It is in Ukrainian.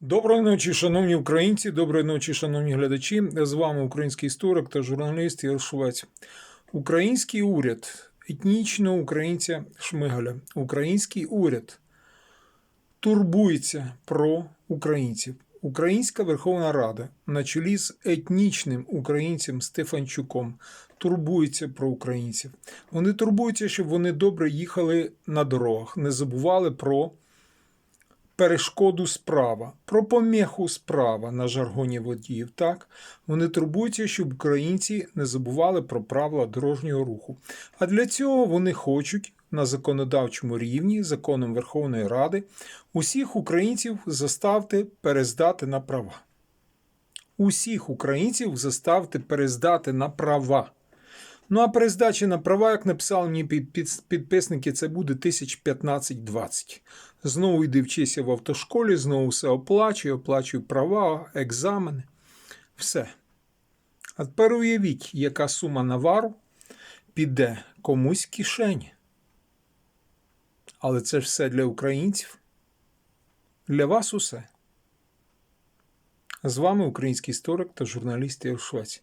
Доброї ночі, шановні українці, доброї ночі, шановні глядачі. З вами український історик та журналіст Швець. Український уряд етнічного українця Шмигаля. Український уряд турбується про українців. Українська Верховна Рада на чолі з етнічним українцем Стефанчуком турбується про українців. Вони турбуються, щоб вони добре їхали на дорогах, не забували про перешкоду справа, про помеху справа на жаргоні водіїв. Так вони турбуються, щоб українці не забували про правила дорожнього руху. А для цього вони хочуть на законодавчому рівні, законом Верховної Ради, усіх українців заставити перездати на права. Усіх українців заставити перездати на права. Ну а перездачі на права, як написали мені під, під, підписники, це буде 1015-20. Знову йди вчися в автошколі, знову все оплачую, оплачую права, екзамени. Все. А тепер уявіть, яка сума навару піде комусь в кишені. Але це ж все для українців. Для вас усе. З вами український історик та журналіст Ігор Швець.